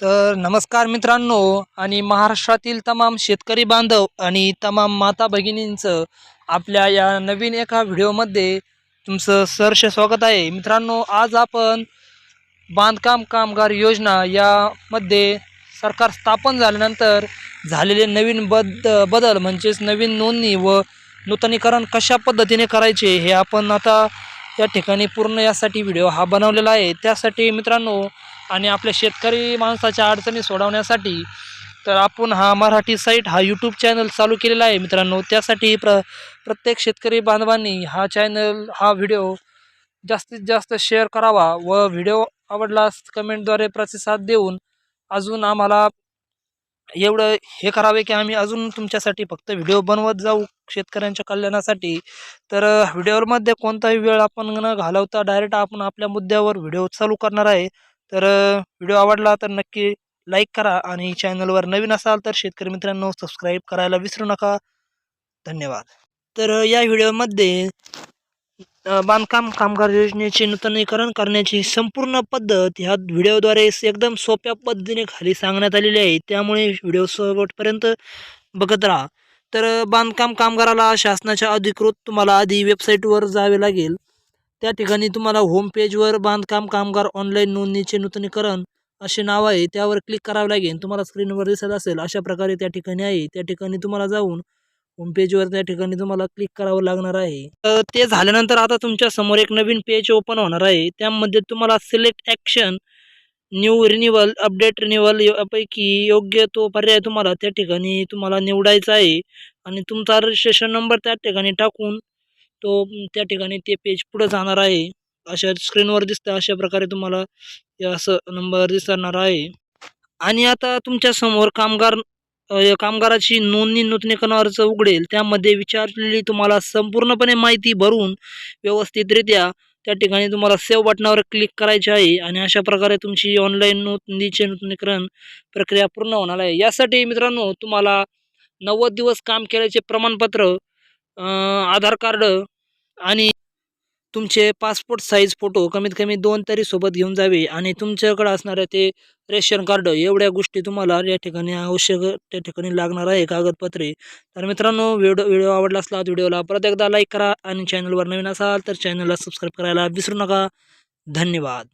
तर नमस्कार मित्रांनो आणि महाराष्ट्रातील तमाम शेतकरी बांधव आणि तमाम माता भगिनींचं आपल्या या नवीन एका व्हिडिओमध्ये तुमचं सहर्ष स्वागत आहे. मित्रांनो आज आपण बांधकाम कामगार योजना यामध्ये सरकार स्थापन झाल्यानंतर झालेले नवीन बद बदल म्हणजेच नवीन नोंदणी व नूतनीकरण कशा पद्धतीने करायचे हे आपण आता या ठिकाणी पूर्ण यासाठी व्हिडिओ हा बनवलेला आहे. त्यासाठी मित्रांनो आणि आपल्या शेतकरी माणसाच्या अडचणी सोडवण्यासाठी तर आपण हा मराठी साईट हा यूट्यूब चॅनल चालू केलेला आहे मित्रांनो. त्यासाठी प्र प्रत्येक शेतकरी बांधवांनी हा चॅनल हा व्हिडिओ जास्तीत जास्त शेअर करावा व व्हिडिओ आवडलास कमेंटद्वारे प्रतिसाद देऊन अजून आम्हाला एवढं हे करावे की आम्ही अजून तुमच्यासाठी फक्त व्हिडिओ बनवत जाऊ शेतकऱ्यांच्या कल्याणासाठी. तर व्हिडिओमध्ये कोणताही वेळ आपण न घालवता डायरेक्ट आपण आपल्या मुद्द्यावर व्हिडिओ चालू करणार आहे. तर व्हिडिओ आवडला तर नक्की लाईक करा आणि चॅनलवर नवीन असाल तर शेतकरी मित्रांनो सबस्क्राईब करायला विसरू नका. धन्यवाद. तर या व्हिडिओमध्ये बांधकाम कामगार योजनेचे नूतनीकरण करण्याची संपूर्ण पद्धत ह्या व्हिडिओद्वारे एकदम सोप्या पद्धतीने खाली सांगण्यात आलेली आहे. त्यामुळे व्हिडिओ शेवटपर्यंत बघत राहा. तर बांधकाम कामगाराला शासनाच्या अधिकृत तुम्हाला आधी वेबसाईटवर जावे लागेल. त्या ठिकाणी तुम्हाला होम पेजवर बांधकाम कामगार ऑनलाईन नोंदणीचे नूतनीकरण असे नाव आहे. त्यावर क्लिक करावं लागेल. तुम्हाला स्क्रीनवर दिसत असेल अशा प्रकारे त्या ठिकाणी आहे. त्या ठिकाणी तुम्हाला जाऊन होम पेजवर त्या ठिकाणी तुम्हाला क्लिक करावं लागणार आहे. तर ते झाल्यानंतर आता तुमच्यासमोर एक नवीन पेज ओपन होणार आहे. त्यामध्ये तुम्हाला select action new renewal update renewal यापैकी योग्य तो पर्याय तुम्हाला त्या ठिकाणी तुम्हाला निवडायचा आहे. आणि तुमचा रजिस्ट्रेशन नंबर त्या ठिकाणी टाकून तो त्या ठिकाणी ते पेज पुढं जाणार आहे. अशा स्क्रीनवर दिसतं अशा प्रकारे तुम्हाला असं नंबर दिसणार आहे. आणि आता तुमच्यासमोर कामगार कामगाराची नोंदणी नूतनीकरणार्ज उघडेल. त्यामध्ये विचारलेली तुम्हाला संपूर्णपणे माहिती भरून व्यवस्थितरित्या त्या ठिकाणी तुम्हाला सेव्ह बटनावर क्लिक करायचे आहे. आणि अशा प्रकारे तुमची ऑनलाईन नोंदणीचे नूतनीकरण प्रक्रिया पूर्ण होणार आहे. यासाठी मित्रांनो तुम्हाला नव्वद दिवस काम केल्याचे प्रमाणपत्र आधार कार्ड आणि तुमचे पासपोर्ट साईज फोटो कमीत कमी दोन तरी सोबत घेऊन जावे. आणि तुमच्याकडे असणारे ते रेशन कार्ड एवढ्या गोष्टी तुम्हाला या ठिकाणी आवश्यक त्या ठिकाणी लागणार आहे कागदपत्रे. तर मित्रांनो व्हिडिओ व्हिडिओ आवडला असला व्हिडिओला परत एकदा लाईक करा आणि चॅनलवर नवीन असाल तर चॅनलला सबस्क्राईब करायला विसरू नका. धन्यवाद.